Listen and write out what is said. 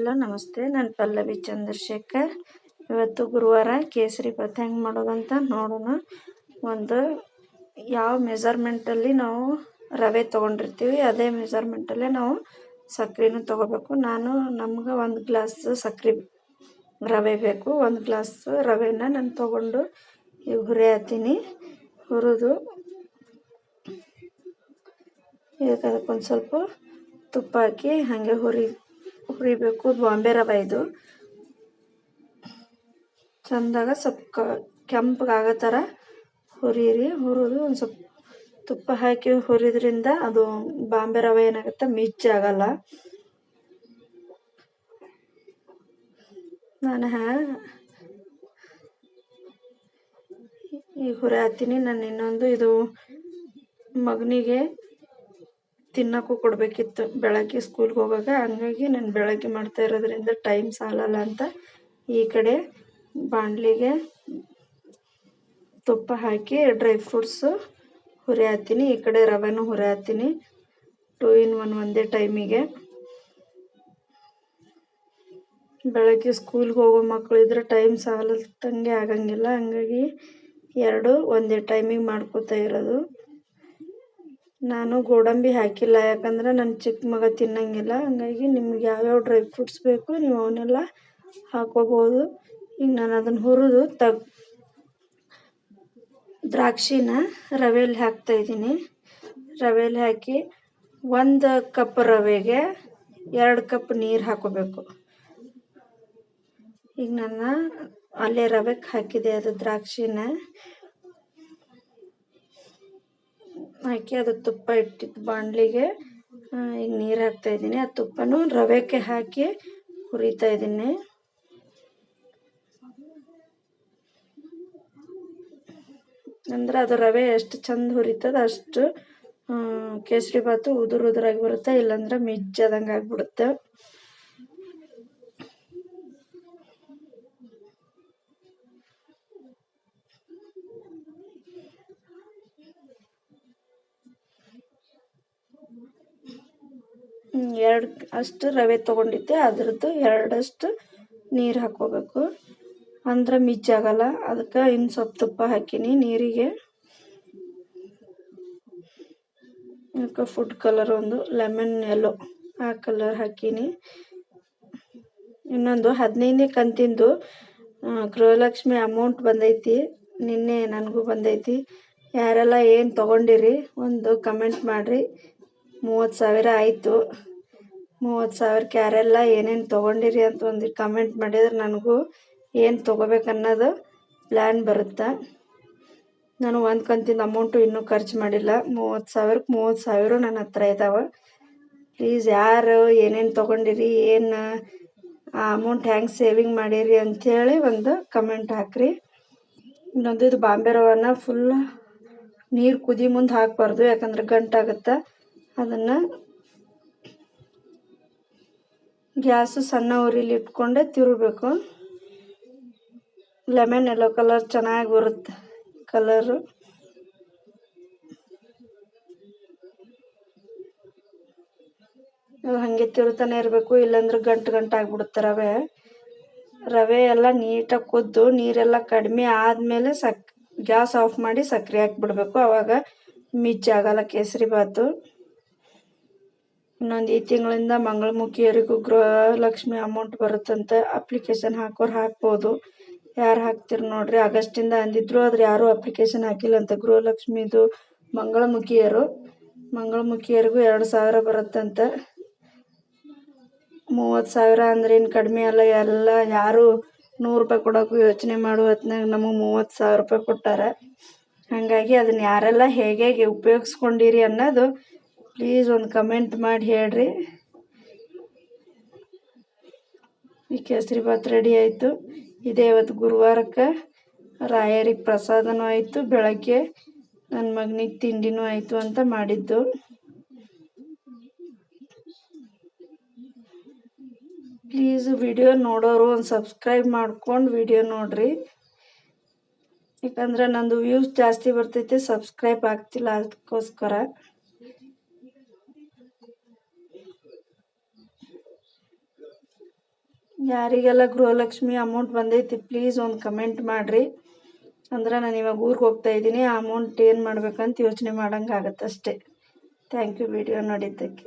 Hello, ನಮಸ್ತೆ. ನಾನು ಪಲ್ಲವಿ ಚಂದ್ರಶೇಖರ್. ಇವತ್ತು ಗುರುವಾರ ಕೇಸರಿ ಭಾತ್ ಹೆಂಗೆ ಮಾಡೋದಂತ ನೋಡೋಣ. ಒಂದು ಯಾವ ಮೆಜರ್ಮೆಂಟಲ್ಲಿ ನಾವು ರವೆ ತೊಗೊಂಡಿರ್ತೀವಿ, ಅದೇ ಮೆಜರ್ಮೆಂಟಲ್ಲೇ ನಾವು ಸಕ್ಕರೆನೂ ತೊಗೋಬೇಕು. ನಾನು ನಮ್ಗೆ ಒಂದು ಗ್ಲಾಸ್ ಸಕ್ಕರೆ ರವೆ ಬೇಕು. ಒಂದು ಗ್ಲಾಸ್ ರವೆನ ನಾನು ತೊಗೊಂಡು ಈಗ ಹುರಿಯತ್ತೀನಿ ಹುರಿದು ಇದಕ್ಕೆ ಅದಕ್ಕೊಂದು ಸ್ವಲ್ಪ ತುಪ್ಪ ಹಾಕಿ, ಹಾಗೆ ಹುರಿ ಹುರಿಬೇಕು ಬಾಂಬೆ ರವೆ ಇದು. ಚಂದಾಗ ಸ್ವಲ್ಪ ಕೆಂಪಗಾಗೋ ಥರ ಹುರಿರಿ, ಹುರಿದು ಒಂದು ಸ್ವಲ್ಪ ತುಪ್ಪ ಹಾಕಿ ಹುರಿದ್ರಿಂದ ಅದು ಬಾಂಬೆ ರವೆ ಏನಾಗುತ್ತೆ ಮಿಚ್ಚ ಆಗಲ್ಲ. ನಾನು ಈಗ ಹುರಿ ಹಾಕ್ತೀನಿ. ನಾನು ಇನ್ನೊಂದು ಇದು ಮಗನಿಗೆ ತಿನ್ನೋಕ್ಕೂ ಕೊಡಬೇಕಿತ್ತು. ಬೆಳಗ್ಗೆ ಸ್ಕೂಲ್ಗೆ ಹೋಗಾಗ ಹಂಗಾಗಿ ನಾನು ಬೆಳಗ್ಗೆ ಮಾಡ್ತಾ ಇರೋದ್ರಿಂದ ಟೈಮ್ ಸಾಲಲ್ಲ ಅಂತ ಈ ಕಡೆ ಬಾಣಲಿಗೆ ತುಪ್ಪ ಹಾಕಿ ಡ್ರೈ ಫ್ರೂಟ್ಸು ಹುರಿ ಹಾಕ್ತೀನಿ. ಈ ಕಡೆ ರವೆನೂ ಹುರಿ ಹಾಕ್ತೀನಿ. ಟೂ ಇನ್ ಒನ್ ಒಂದೇ ಟೈಮಿಗೆ ಬೆಳಗ್ಗೆ ಸ್ಕೂಲ್ಗೆ ಹೋಗೋ ಮಕ್ಕಳು ಇದ್ರೆ ಟೈಮ್ ಸಾಲದಂಗೆ ಆಗಂಗಿಲ್ಲ. ಹಂಗಾಗಿ ಎರಡು ಒಂದೇ ಟೈಮಿಗೆ ಮಾಡ್ಕೋತಾ ಇರೋದು. ನಾನು ಗೋಡಂಬಿ ಹಾಕಿಲ್ಲ, ಯಾಕಂದ್ರೆ ನನ್ನ ಚಿಕ್ಕ ಮಗ ತಿನ್ನೋಂಗಿಲ್ಲ. ಹಂಗಾಗಿ ನಿಮ್ಗೆ ಯಾವ್ಯಾವ ಡ್ರೈ ಫ್ರೂಟ್ಸ್ ಬೇಕು ನೀವು ಅವನ್ನೆಲ್ಲ ಹಾಕೋಬೋದು. ಈಗ ನಾನು ಅದನ್ನು ಹುರಿದು ತಗ್ ದ್ರಾಕ್ಷಿನ ರವೆಯಲ್ಲಿ ಹಾಕ್ತಾಯಿದ್ದೀನಿ ರವೆಯಲ್ಲಿ ಹಾಕಿ ಒಂದು ಕಪ್ ರವೆಗೆ ಎರಡು ಕಪ್ ನೀರು ಹಾಕೋಬೇಕು. ಈಗ ನನ್ನ ಅಲ್ಲೇ ರವೆಗೆ ಹಾಕಿದೆ ಅದು ದ್ರಾಕ್ಷಿನ. ಹಾಕಿ ಅದು ತುಪ್ಪ ಇಟ್ಟಿದ್ದು ಬಾಣಲಿಗೆ ಈಗ ನೀರು ಹಾಕ್ತಾಯಿದ್ದೀನಿ ಆ ತುಪ್ಪನೂ ರವೆಗೆ ಹಾಕಿ ಹುರಿತಾ ಇದ್ದೀನಿ. ಅಂದ್ರೆ ಅದು ರವೆ ಎಷ್ಟು ಚಂದ ಹುರಿತದ ಅಷ್ಟು ಕೇಸರಿ ಭಾತು ಉದುರು ಉದುರಾಗಿ ಬರುತ್ತೆ, ಇಲ್ಲಾಂದ್ರೆ ಮಿಜ್ಜದಂಗೆ ಆಗ್ಬಿಡುತ್ತೆ. ಎರಡು ಅಷ್ಟು ರವೆ ತೊಗೊಂಡಿದ್ದೆ. ಅದರದ್ದು ಎರಡಷ್ಟು ನೀರು ಹಾಕ್ಕೋಬೇಕು. ಅಂದ್ರೆ ಮಿಜ್ಜಾಗಲ್ಲ ಅದಕ್ಕೆ ಇನ್ನು ಸ್ವಲ್ಪ ತುಪ್ಪ ಹಾಕೀನಿ ನೀರಿಗೆ. ಅದಕ್ಕೆ ಫುಡ್ ಕಲರ್ ಒಂದು ಲೆಮನ್ ಎಲ್ಲೋ ಆ ಕಲರ್ ಹಾಕೀನಿ. ಇನ್ನೊಂದು ಹದಿನೈದನೇ ಕಂತಿಂದು ಗೃಹಲಕ್ಷ್ಮಿ ಅಮೌಂಟ್ ಬಂದೈತಿ. ನಿನ್ನೆ ನನಗೂ ಬಂದೈತಿ. ಯಾರೆಲ್ಲ ಏನು ತೊಗೊಂಡಿರಿ ಒಂದು ಕಮೆಂಟ್ ಮಾಡಿರಿ. ಮೂವತ್ತು ಸಾವಿರ ಆಯಿತು. ಮೂವತ್ತು ಸಾವಿರಕ್ಕೆ ಯಾರೆಲ್ಲ ಏನೇನು ತೊಗೊಂಡಿರಿ ಅಂತ ಒಂದು ಕಮೆಂಟ್ ಮಾಡಿದ್ರೆ ನನಗೂ ಏನು ತೊಗೋಬೇಕು ಅನ್ನೋದು ಪ್ಲ್ಯಾನ್ ಬರುತ್ತೆ? ನಾನು ಒಂದು ಕಂತಿನ ಅಮೌಂಟು ಇನ್ನೂ ಖರ್ಚು ಮಾಡಿಲ್ಲ. ಮೂವತ್ತು ಸಾವಿರಕ್ಕೆ ಮೂವತ್ತು ಸಾವಿರ ನನ್ನ ಹತ್ರ ಇದ್ದಾವೆ ಪ್ಲೀಸ್ ಯಾರು ಏನೇನು ತೊಗೊಂಡಿರಿ, ಏನು ಆ ಅಮೌಂಟ್ ಹೆಂಗೆ ಸೇವಿಂಗ್ ಮಾಡೀರಿ ಅಂಥೇಳಿ ಒಂದು ಕಮೆಂಟ್ ಹಾಕ್ರಿ. ಇನ್ನೊಂದು ಇದು ಬಾಂಬೆ ರವನ್ನ ಫುಲ್ ನೀರು ಕುದಿ ಮುಂದೆ ಹಾಕಬಾರ್ದು, ಯಾಕಂದ್ರೆ ಗಂಟಾಗುತ್ತೆ? ಅದನ್ನು ಗ್ಯಾಸು ಸಣ್ಣ ಉರಿಲಿ ಇಟ್ಕೊಂಡೆ ತಿರುಗಬೇಕು. ಲೆಮನ್ ಎಲ್ಲೋ ಕಲರ್ ಚೆನ್ನಾಗಿ ಬರುತ್ತೆ ಕಲರು. ಹಾಗೆ ತಿರುತಾನೆ ಇರಬೇಕು, ಇಲ್ಲಾಂದ್ರೆ ಗಂಟು ಗಂಟು ಆಗಿಬಿಡುತ್ತೆ ರವೆ. ರವೆ ಎಲ್ಲ ನೀಟಾಗಿ ಕುದ್ದು, ನೀರೆಲ್ಲ ಕಡಿಮೆ ಆದಮೇಲೆ ಸಕ್, ಗ್ಯಾಸ್ ಆಫ್ ಮಾಡಿ ಸಕ್ಕರೆ ಹಾಕ್ಬಿಡ್ಬೇಕು. ಆವಾಗ ಮಿಜ್ಜಾಗಲ್ಲ ಕೇಸರಿ ಭಾತು. ಇನ್ನೊಂದು ಈ ತಿಂಗಳಿಂದ ಮಂಗಳಮುಖಿಯರಿಗೂ ಗೃಹಲಕ್ಷ್ಮಿ ಅಮೌಂಟ್ ಬರುತ್ತಂತೆ. ಅಪ್ಲಿಕೇಶನ್ ಹಾಕೋರು ಹಾಕ್ಬೋದು. ಯಾರು ಹಾಕ್ತೀರಿ ನೋಡ್ರಿ, ಆಗಸ್ಟಿಂದ ಅಂದಿದ್ರು, ಆದ್ರೆ ಯಾರೂ ಅಪ್ಲಿಕೇಶನ್ ಹಾಕಿಲ್ಲ ಅಂತ. ಗೃಹಲಕ್ಷ್ಮಿದು ಮಂಗಳಮುಖಿಯರು. ಮಂಗಳಮುಖಿಯರಿಗೂ ಎರಡು ಸಾವಿರ ಬರುತ್ತಂತೆ. ಮೂವತ್ತು ಸಾವಿರ ಅಂದ್ರೆ ಏನು ಕಡಿಮೆ ಅಲ್ಲ, ಎಲ್ಲ ಯಾರು ನೂರು ರೂಪಾಯಿ ಕೊಡೋಕ್ಕೂ ಯೋಚನೆ ಮಾಡುವ ಹೊತ್ನಾಗ ನಮಗೆ ಮೂವತ್ತು ಸಾವಿರ ರೂಪಾಯಿ ಕೊಟ್ಟಾರ. ಹಾಗಾಗಿ ಅದನ್ನ ಯಾರೆಲ್ಲ ಹೇಗೆ ಹೇಗೆ ಉಪಯೋಗಿಸ್ಕೊಂಡಿರಿ ಅನ್ನೋದು ಪ್ಲೀಸ್ ಒಂದು ಕಮೆಂಟ್ ಮಾಡಿ ಹೇಳ್ರಿ. ಈ ಕೇಸರಿ ಭಾತ್ ರೆಡಿ ಆಯಿತು. ಇದೇ ಇವತ್ತು ಗುರುವಾರಕ್ಕೆ ರಾಯರಿಗೆ ಪ್ರಸಾದನೂ ಆಯಿತು. ಬೆಳಗ್ಗೆ ನನ್ನ ಮಗನಿಗೆ ತಿಂಡಿನೂ ಆಯಿತು ಅಂತ ಮಾಡಿದ್ದು. ಪ್ಲೀಸ್ ವಿಡಿಯೋ ನೋಡೋರು ಒಂದು ಸಬ್ಸ್ಕ್ರೈಬ್ ಮಾಡ್ಕೊಂಡು ವಿಡಿಯೋ ನೋಡ್ರಿ. ಯಾಕಂದ್ರೆ ನಂದು ವ್ಯೂಸ್ ಜಾಸ್ತಿ ಬರ್ತೈತೆ ಸಬ್ಸ್ಕ್ರೈಬ್ ಆಗ್ತಿಲ್ಲ ಅದಕ್ಕೋಸ್ಕರ. ಯಾರಿಗೆಲ್ಲ ಗೃಹಲಕ್ಷ್ಮಿ ಅಮೌಂಟ್ ಬಂದೈತಿ ಪ್ಲೀಸ್ ಒಂದು ಕಮೆಂಟ್ ಮಾಡಿರಿ. ಅಂದ್ರೆ ನಾನು ಇವಾಗ ಊರಿಗೆ ಹೋಗ್ತಾ ಇದ್ದೀನಿ, ಆ ಅಮೌಂಟ್ ಏನು ಮಾಡ್ಬೇಕಂತ ಯೋಚನೆ ಮಾಡಂಗೆ ಅಷ್ಟೇ ಥ್ಯಾಂಕ್ ಯು ವಿಡಿಯೋ ನೋಡಿದ್ದಕ್ಕೆ.